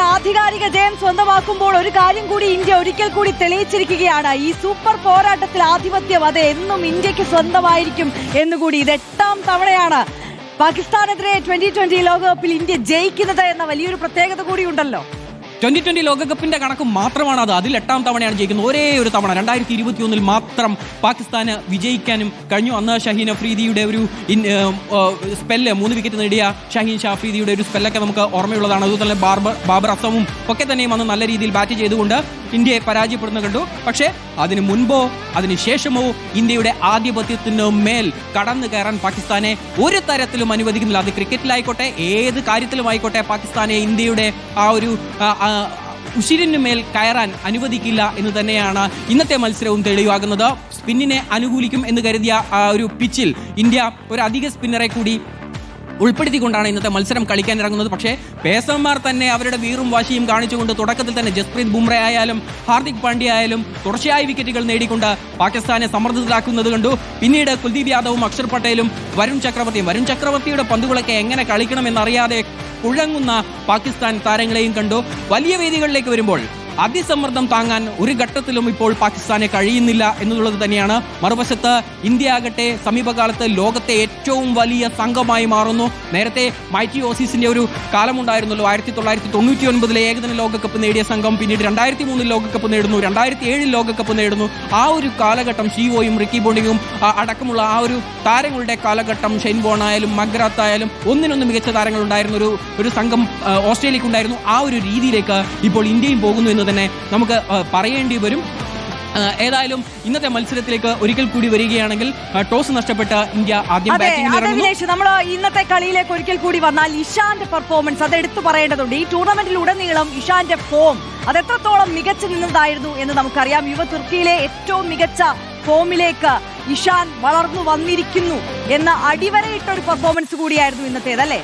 ആധികാരിക ജയം സ്വന്തമാക്കുമ്പോൾ ഒരു കാര്യം കൂടി ഇന്ത്യ ഒരിക്കൽ കൂടി തെളിയിച്ചിരിക്കുകയാണ്. ഈ സൂപ്പർ പോരാട്ടത്തിൽ ആധിപത്യം അത് എന്നും ഇന്ത്യയ്ക്ക് സ്വന്തമായിരിക്കും എന്നുകൂടി ഇത് എട്ടാം തവണയാണ് പാകിസ്ഥാനെതിരെ ട്വന്റി ട്വന്റി ലോകകപ്പിൽ ഇന്ത്യ ജയിക്കുന്നത് എന്ന വലിയൊരു പ്രത്യേകത കൂടി ഉണ്ടല്ലോ. ട്വന്റി ട്വന്റി ലോകകപ്പിന്റെ കണക്ക് മാത്രമാണ് അത് അതിൽ എട്ടാം തവണയാണ് ജയിക്കുന്നത്. ഒരേ ഒരു തവണ. രണ്ടായിരത്തി ഇരുപത്തി ഒന്നിൽ മാത്രം പാകിസ്ഥാന് വിജയിക്കാനും കഴിഞ്ഞു. അന്ന് ഷഹീൻ അഫ്രീദിയുടെ ഒരു സ്പെല്ല് മൂന്ന് വിക്കറ്റ് നേടിയ ഷഹീൻ ഷാഫ്രീദിയുടെ ഒരു സ്പെല്ലൊക്കെ നമുക്ക് ഓർമ്മയുള്ളതാണ്. അതുപോലെ തന്നെ ബാർബർ ബാബർ അസമും ഒക്കെ തന്നെയും അന്ന് നല്ല രീതിയിൽ ബാറ്റ് ചെയ്തുകൊണ്ട് ഇന്ത്യയെ പരാജയപ്പെടുന്ന കണ്ടു. പക്ഷേ അതിന് മുൻപോ അതിന് ശേഷമോ ഇന്ത്യയുടെ ആധിപത്യത്തിന് മേൽ കടന്നു കയറാൻ പാകിസ്ഥാനെ ഒരു തരത്തിലും അനുവദിക്കുന്നില്ല. അത് ക്രിക്കറ്റിലായിക്കോട്ടെ ഏത് കാര്യത്തിലും ആയിക്കോട്ടെ പാകിസ്ഥാനെ ഇന്ത്യയുടെ ആ ഒരു ആ, മേൽ കയറാൻ അനുവദിക്കില്ല എന്ന് തന്നെയാണ് ഇന്നത്തെ മത്സരവും തെളിവാകുന്നത്. സ്പിന്നിനെ അനുകൂലിക്കും എന്ന് കരുതിയ ആ ഒരു പിച്ചിൽ ഇന്ത്യ ഒരു അധിക സ്പിന്നറെ കൂടി ഉൾപ്പെടുത്തിക്കൊണ്ടാണ് ഇന്നത്തെ മത്സരം കളിക്കാൻ ഇറങ്ങുന്നത്. പക്ഷേ പേസർമാർ തന്നെ അവരുടെ വീറും വാശിയും കാണിച്ചുകൊണ്ട് തുടക്കത്തിൽ തന്നെ ജസ്പ്രീത് ബുംറ ആയാലും ഹാർദിക് പാണ്ഡ്യ ആയാലും തുടർച്ചയായ വിക്കറ്റുകൾ നേടിക്കൊണ്ട് പാകിസ്ഥാനെ സമ്മർദ്ദത്തിലാക്കുന്നത് കണ്ടു. പിന്നീട് കുൽദീപ് യാദവും അക്ഷർ പട്ടേലും വരുൺ ചക്രവർത്തിയും. വരുൺ ചക്രവർത്തിയുടെ പന്തുകളൊക്കെ എങ്ങനെ കളിക്കണമെന്നറിയാതെ കുഴങ്ങുന്ന പാകിസ്ഥാൻ താരങ്ങളെയും കണ്ടു. വലിയ വേദികളിലേക്ക് വരുമ്പോൾ അതിസമ്മർദ്ദം താങ്ങാൻ ഒരു ഘട്ടത്തിലും ഇപ്പോൾ പാകിസ്ഥാനെ കഴിയുന്നില്ല എന്നുള്ളത് തന്നെയാണ്. മറുവശത്ത് ഇന്ത്യ ആകട്ടെ സമീപകാലത്ത് ലോകത്തെ ഏറ്റവും വലിയ സംഘമായി മാറുന്നു. നേരത്തെ മൈറ്റി ഓസീസിന്റെ ഒരു കാലമുണ്ടായിരുന്നല്ലോ. ആയിരത്തി തൊള്ളായിരത്തി തൊണ്ണൂറ്റി ഒൻപതിലെ ഏകദിന ലോകകപ്പ് നേടിയ സംഘം പിന്നീട് രണ്ടായിരത്തി മൂന്നിൽ ലോകകപ്പ് നേടുന്നു. രണ്ടായിരത്തി ഏഴിൽ ലോകകപ്പ് നേടുന്നു. ആ ഒരു കാലഘട്ടം ഷീവോയും റിക്കി ബോണ്ടിങ്ങും അടക്കമുള്ള ആ ഒരു താരങ്ങളുടെ കാലഘട്ടം ഷെയ്ൻ ബോൺ ആയാലും മഗ്രാത്ത് ആയാലും ഒന്നിനൊന്ന് മികച്ച താരങ്ങൾ ഉണ്ടായിരുന്ന ഒരു ഒരു സംഘം ഓസ്ട്രേലിയക്കുണ്ടായിരുന്നു. ആ ഒരു രീതിയിലേക്ക് ഇപ്പോൾ ഇന്ത്യയും പോകുന്നു എന്ന് തന്നെ നമുക്ക് പറയേണ്ടി വരും. ഏതായാലും ഇന്നത്തെ മത്സരത്തിലേക്ക് ഒരിക്കൽ കൂടി വരികയാണെങ്കിൽ ടോസ് നഷ്ടപ്പെട്ട ഇന്ത്യ ആദ്യം ബാറ്റിംഗ് നമ്മൾ ഇന്നത്തെ കളിയിലേക്ക് ഒരിക്കൽ കൂടി വന്നാൽ ഇഷാന്റെ പെർഫോമൻസ് അത് എടുത്തു പറയേണ്ടതുണ്ട്. ഈ ടൂർണമെന്റിൽ ഉടനീളം ഇഷാന്റെ ഫോം അത് എത്രത്തോളം മികച്ചു നിന്നതായിരുന്നു എന്ന് നമുക്കറിയാം. യുവ തുർക്കിയിലെ ഏറ്റവും മികച്ച ഫോമിലേക്ക് ഇഷാൻ വളർന്നു വന്നിരിക്കുന്നു എന്ന അടിവരയിട്ട ഒരു പെർഫോമൻസ് കൂടിയായിരുന്നു ഇന്നത്തേത് അല്ലേ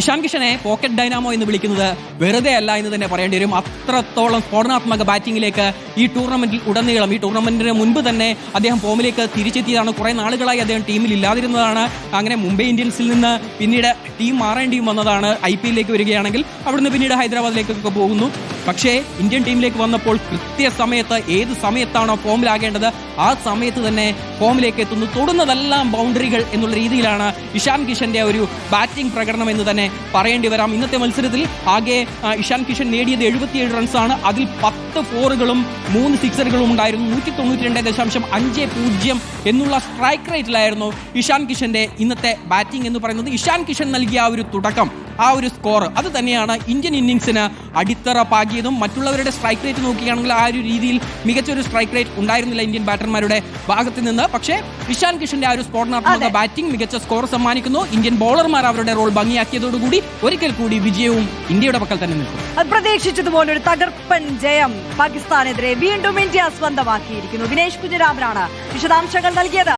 ഇഷാൻ കിഷനെ പോക്കറ്റ് ഡൈനാമോ എന്ന് വിളിക്കുന്നത് വെറുതെ അല്ല എന്ന് തന്നെ പറയേണ്ടി വരും. അത്രത്തോളം സ്ഫോടനാത്മക ബാറ്റിംഗിലേക്ക് ഈ ടൂർണമെന്റിൽ ഉടനീളം ഈ ടൂർണമെന്റിന് മുൻപ് തന്നെ അദ്ദേഹം ഫോമിലേക്ക് തിരിച്ചെത്തിയതാണ്. കുറെ നാളുകളായി അദ്ദേഹം ടീമിൽ ഇല്ലാതിരുന്നതാണ്. അങ്ങനെ മുംബൈ ഇന്ത്യൻസിൽ നിന്ന് പിന്നീട് ടീം മാറേണ്ടിയും വന്നതാണ്. ഐ പി എല്ലിലേക്ക് വരികയാണെങ്കിൽ അവിടുന്ന് പിന്നീട് ഹൈദരാബാദിലേക്കൊക്കെ പോകുന്നു. പക്ഷേ ഇന്ത്യൻ ടീമിലേക്ക് വന്നപ്പോൾ കൃത്യസമയത്ത് ഏത് സമയത്താണോ ഫോമിലാകേണ്ടത് ആ സമയത്ത് തന്നെ ഫോമിലേക്ക് എത്തുന്നു. തൊടുന്നതെല്ലാം ബൗണ്ടറികൾ എന്നുള്ള രീതിയിലാണ് ഇഷാൻ കിഷന്റെ ഒരു ബാറ്റിംഗ് പ്രകടനം എന്ന് തന്നെ പറയേണ്ടി വരാം. ഇന്നത്തെ മത്സരത്തിൽ ആകെ ഇഷാൻ കിഷൻ നേടിയത് എഴുപത്തിയേഴ് റൺസാണ്. അതിൽ പത്ത് ഫോറുകളും മൂന്ന് സിക്സറുകളും ഉണ്ടായിരുന്നു. നൂറ്റി തൊണ്ണൂറ്റി രണ്ട് ദശാംശം അഞ്ച് പൂജ്യം എന്നുള്ള സ്ട്രൈക്ക് റേറ്റിലായിരുന്നു ഇഷാൻ കിഷന്റെ ഇന്നത്തെ ബാറ്റിംഗ് എന്ന് പറയുന്നത്. ഇഷാൻ കിഷൻ നൽകിയ ആ ഒരു തുടക്കം ആ ഒരു സ്കോർ അത് തന്നെയാണ് ഇന്ത്യൻ ഇന്നിങ്സിന് അടിത്തറ പാകിയതും മറ്റുള്ളവരുടെ സ്ട്രൈക്ക് റേറ്റ് നോക്കുകയാണെങ്കിൽ ആ ഒരു രീതിയിൽ മികച്ച ഒരു സ്ട്രൈക്ക് റേറ്റ് ഉണ്ടായിരുന്നില്ല ഇന്ത്യൻ ബാറ്റർമാരുടെ ഭാഗത്ത് നിന്ന്. പക്ഷേ ഇഷാൻ കിഷന്റെ ആ ഒരു സ്ഫോടനാത്മക. ബാറ്റിംഗ് മികച്ച സ്കോർ സമ്മാനിക്കുന്നു. ഇന്ത്യൻ ബോളർമാർ അവരുടെ റോൾ ഭംഗിയാക്കിയതോടുകൂടി ഒരിക്കൽ കൂടി വിജയവും ഇന്ത്യയുടെ പക്കൽ തന്നെ നിൽക്കും. പ്രതീക്ഷിച്ചതുപോലെ ഒരു തകർപ്പൻ ജയം പാകിസ്ഥാനെതിരെ വീണ്ടും ഇന്ത്യ സ്വന്തമാക്കിയിരിക്കുന്നു. വിനേഷ് കുഞ്ഞിരാമനാണ് വിശദാംശങ്ങൾ നൽകിയത്.